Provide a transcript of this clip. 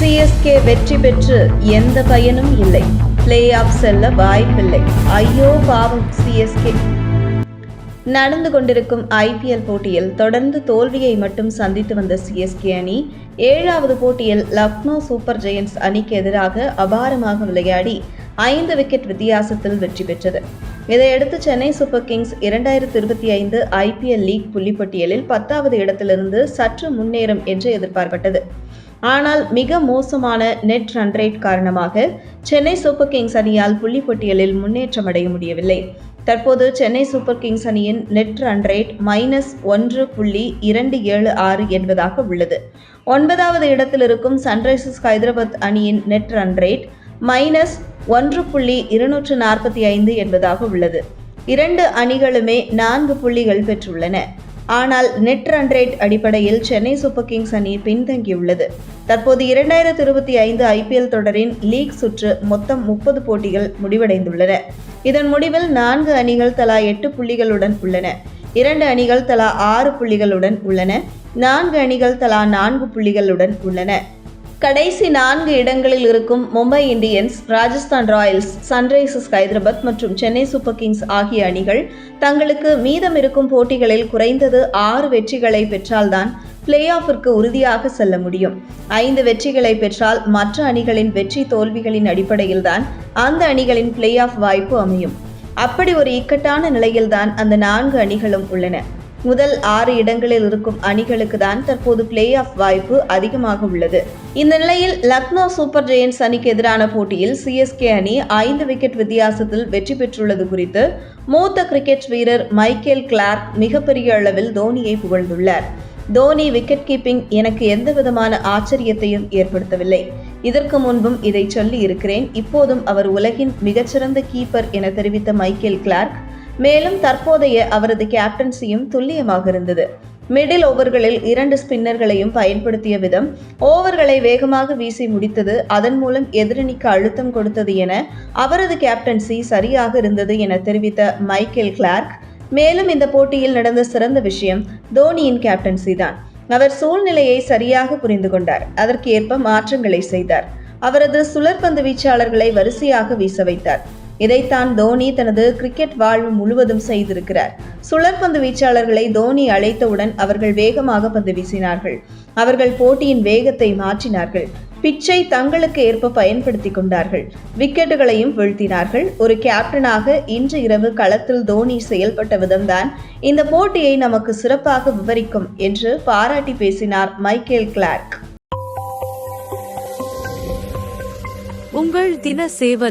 CSK வெற்றி பெற்று எந்த பயனும் இல்லை. பிளே ஆஃப் செல்ல வாய்ப்பில்லை. ஐயோ பாவம் சிஎஸ்கே நடந்து கொண்டிருக்கும் ஐபிஎல் போட்டியில் தொடர்ந்து தோல்வியை மட்டும் சந்தித்து வந்த சிஎஸ்கே அணி ஏழாவது போட்டியில் லக்னோ சூப்பர் ஜெயண்ட்ஸ் அணிக்கு எதிராக அபாரமாக விளையாடி ஐந்து விக்கெட் வித்தியாசத்தில் வெற்றி பெற்றது. இதையடுத்து சென்னை சூப்பர் கிங்ஸ் இரண்டாயிரத்தி இருபத்தி ஐந்து ஐபிஎல் லீக் புள்ளிப்பட்டியலில் பத்தாவது இடத்திலிருந்து சற்று முன்னேறும் என்று எதிர்பார்க்கப்பட்டது. ஆனால் மிக மோசமான நெட் ரன் ரேட் காரணமாக சென்னை சூப்பர் கிங்ஸ் அணியால் புள்ளிப்பட்டியலில் முன்னேற்றம் அடைய முடியவில்லை. தற்போது சென்னை சூப்பர் கிங்ஸ் அணியின் நெட் ரன் ரேட் மைனஸ் ஒன்று புள்ளி இரண்டு ஏழு ஆறு என்பதாக உள்ளது. ஒன்பதாவது இடத்தில் இருக்கும் சன்ரைசர்ஸ் ஹைதராபாத் அணியின் நெட் ரன் ரேட் மைனஸ் ஒன்று புள்ளி இருநூற்று நாற்பத்தி ஐந்து என்பதாக உள்ளது. இரண்டு அணிகளுமே நான்கு புள்ளிகள் பெற்றுள்ளன. ஆனால் நெட் ரன் ரேட் அடிப்படையில் சென்னை சூப்பர் கிங்ஸ் அணி பின்தங்கியுள்ளது. தற்போது இரண்டாயிரத்தி இருபத்தி ஐந்து ஐபிஎல் தொடரின் லீக் சுற்று மொத்தம் முப்பது போட்டிகள் முடிவடைந்துள்ளன. இதன் முடிவில் நான்கு அணிகள் தலா எட்டு புள்ளிகளுடன் உள்ளன. இரண்டு அணிகள் தலா ஆறு புள்ளிகளுடன் உள்ளன. நான்கு அணிகள் தலா நான்கு புள்ளிகளுடன் உள்ளன. கடைசி நான்கு இடங்களில் இருக்கும் Mumbai Indians Rajasthan royals sunrisers Hyderabad மற்றும் சென்னை சூப்பர் கிங்ஸ் ஆகிய அணிகள் தங்களுக்கு மீதம் இருக்கும் போட்டிகளில் குறைந்தது ஆறு வெற்றிகளை பெற்றால்தான் பிளே ஆஃபிற்கு உறுதியாக செல்ல முடியும். ஐந்து வெற்றிகளை பெற்றால் மற்ற அணிகளின் வெற்றி தோல்விகளின் அடிப்படையில்தான் அந்த அணிகளின் பிளே ஆஃப் வாய்ப்பு அமையும். அப்படி ஒரு இக்கட்டான நிலையில்தான் அந்த நான்கு அணிகளும் உள்ளன. முதல் ஆறு இடங்களில் இருக்கும் அணிகளுக்கு தான் தற்போது பிளே ஆஃப் வாய்ப்பு அதிகமாக உள்ளது. இந்த நிலையில் லக்னோ சூப்பர் ஜெயின்ஸ் அணிக்கு எதிரான போட்டியில் சிஎஸ்கே அணி ஐந்து விக்கெட் வித்தியாசத்தில் வெற்றி பெற்றுள்ளது குறித்து மூத்த கிரிக்கெட் வீரர் மைக்கேல் கிளார்க் மிகப்பெரிய அளவில் தோனியை புகழ்ந்துள்ளார். தோனி விக்கெட் கீப்பிங் எனக்கு எந்த விதமான ஆச்சரியத்தையும் ஏற்படுத்தவில்லை. இதற்கு முன்பும் இதை சொல்லி இருக்கிறேன். இப்போதும் அவர் உலகின் மிகச்சிறந்த கீப்பர் என தெரிவித்த மைக்கேல் கிளார்க் மேலும் தற்போதைய அவரது கேப்டன்சியும் துல்லியமாக இருந்தது. மிடில் ஓவர்களில் இரண்டு ஸ்பின்னர்களையும் பயன்படுத்திய விதம் ஓவர்களை வேகமாக வீசி முடித்தது அதன் மூலம் எதிரணிக்கு அழுத்தம் கொடுத்தது என அவரது கேப்டன்சி சரியாக இருந்தது என தெரிவித்த மைக்கேல் கிளார்க். மேலும் இந்த போட்டியில் நடந்த சிறந்த விஷயம் தோனியின் கேப்டன்சி தான். அவர் சூழ்நிலையை சரியாக புரிந்து கொண்டார். அதற்கேற்ப மாற்றங்களை செய்தார். அவரது சுழற்பந்து வீச்சாளர்களை வரிசையாக வீச வைத்தார். இதைத்தான் தோனி தனது கிரிக்கெட் வாழ்வு முழுவதும் செய்திருக்கிறார். சுழற்பந்து வீச்சாளர்களை தோனி அழைத்தவுடன் அவர்கள் வேகமாக பந்து வீசினார்கள். அவர்கள் போட்டியின் வேகத்தை மாற்றினார்கள். பிச்சை தங்களுக்கு ஏற்ப பயன்படுத்தி கொண்டார்கள். விக்கெட்டுகளையும் வீழ்த்தினார்கள். ஒரு கேப்டனாக இன்று இரவு களத்தில் தோனி செயல்பட்ட விதம்தான் இந்த போட்டியை நமக்கு சிறப்பாக விவரிக்கும் என்று பாராட்டி பேசினார் மைக்கேல் கிளார்க். உங்கள் தின சேவல்